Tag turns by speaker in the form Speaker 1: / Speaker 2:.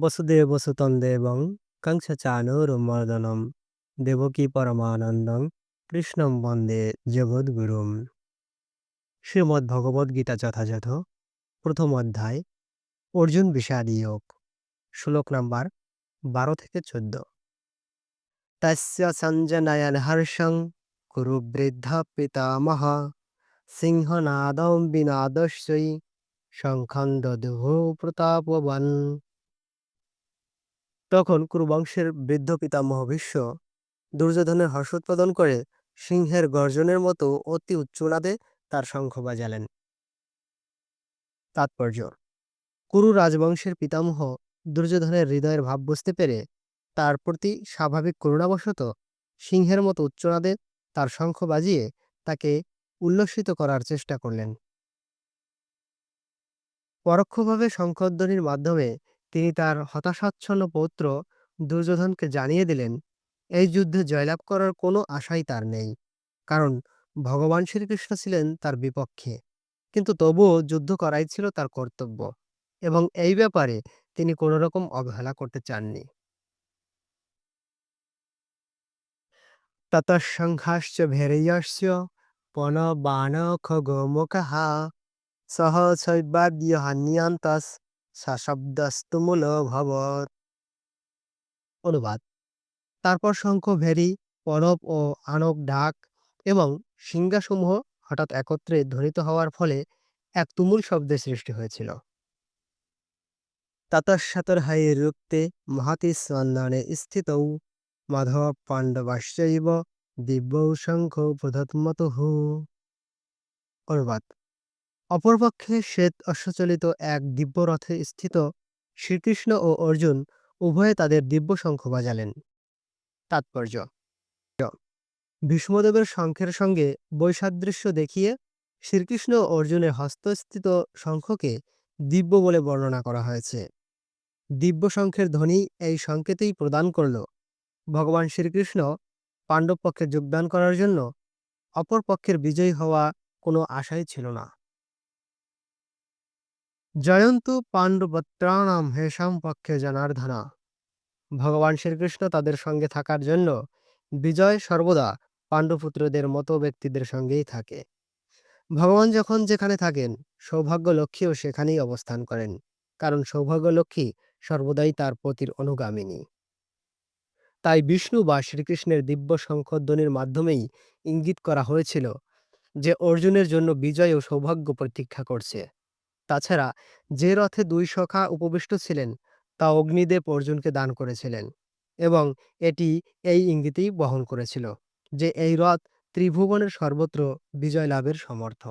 Speaker 1: বসুদেবসুতং দেবং কংসচাণূরমর্দনম দেবকী পরমানন্দং কৃষ্ণং বন্দে জগদ্গুরুম। শ্রীমদ্ ভগবদ গীতা যথাযথ, প্রথম অধ্যায়, অর্জুন বিষাদ যোগ, শ্লোক নাম্বার বারো থেকে চোদ্দ। তস্য সঞ্জনয়ন হর্ষং কুরু বৃদ্ধ পিতামহ সিংহনাদম বিনাদস্যই শঙ্খং দধুঃ প্রতাপবান। তখন কুরুবংশের বৃদ্ধ পিতামহ ভীষ্ম দুর্যোধনের হর্ষোৎপাদন করে সিংহের গর্জনের মতো অতি উচ্চনাদে তার শঙ্খ বাজালেন। তাৎপর্য, কুরু রাজবংশের পিতামহ দুর্যোধনের হৃদয়ের ভাব বুঝতে পেরে তার প্রতি স্বাভাবিক করুণাবশত সিংহের মতো উচ্চনাদে তার শঙ্খ বাজিয়ে তাকে উল্লসিত করার চেষ্টা করলেন। পরোক্ষভাবে শঙ্খধ্বনির মাধ্যমে তিনি তার হতাশাচ্ছন্ন পৌত্র দুর্যোধনকে জানিয়ে দিলেন, এই যুদ্ধে জয়লাভ করার কোনো আশাই তার নেই। কারণ ভগবান শ্রীকৃষ্ণ ছিলেন তার বিপক্ষে। কিন্তু তবুও যুদ্ধ করাই ছিল তার কর্তব্য এবং এই ব্যাপারে তিনি কোনো রকম অবহেলা করতে চাননি। ততঃসংঘাশ্চ ভেরয়স্য পন বাণ খগোমুখः সহ শৈবাদ্য হান্যান্তস অনুবাদ। তারপর শঙ্খ, ভেরি পরব ও আনক ডাক এবং সিংহাসমূহ হঠাৎ একত্রে ধ্বনিত হওয়ার ফলে এক তুমুল শব্দের সৃষ্টি হয়েছিল। ততঃসতর রুক্তে মহাতি স্পন্দনে স্থিতৌ মাধব পাণ্ডবাশ্চৈব দিব্যৌ শঙ্খ হু। অনুবাদ। অপরপক্ষে শ্বেত অশ্বচালিত এক দিব্য রথে স্থিত শ্রীকৃষ্ণ ও অর্জুন উভয়ে তাদের দিব্য শঙ্খ বাজালেন। তাৎপর্য। ভীষ্মদেবের শঙ্খের সঙ্গে বৈসাদৃশ্য দেখিয়ে শ্রীকৃষ্ণ ও অর্জুনের হস্তস্থিত শঙ্খকে দিব্য বলে বর্ণনা করা হয়েছে। দিব্য শঙ্খের ধ্বনি এই সংকেতেই প্রদান করল ভগবান শ্রীকৃষ্ণ পাণ্ডব পক্ষে যোগদান করার জন্য, অপর পক্ষের বিজয়ী হওয়া কোনো আশাই ছিল না। জয়ন্তু পাণ্ডবত্রাণাম হেসাম পক্ষে জনার্ধনা ভগবান শ্রীকৃষ্ণ তাদের সঙ্গে থাকার জন্য বিজয় সর্বদা পাণ্ডুপুত্রদের মতো ব্যক্তিদের সঙ্গেই থাকে। ভগবান যখন যেখানে থাকেন সৌভাগ্য লক্ষ্মীও সেখানেই অবস্থান করেন, কারণ সৌভাগ্য লক্ষ্মী সর্বদাই তার পতির অনুগামিনী। তাই বিষ্ণু বা শ্রীকৃষ্ণের দিব্য শঙ্খধ্বনির মাধ্যমেই ইঙ্গিত করা হয়েছিল যে অর্জুনের জন্য বিজয় ও সৌভাগ্য প্রতীক্ষা করছে। তাছাড়া যে রথে দুই সখা উপবিষ্ট ছিলেন, তা অগ্নিদেব অর্জুনকে দান করেছিলেন এবং এটি এই ইঙ্গিতেই বহন করেছিল যে এই রথ ত্রিভুবনের সর্বত্র বিজয় লাভের সমর্থ।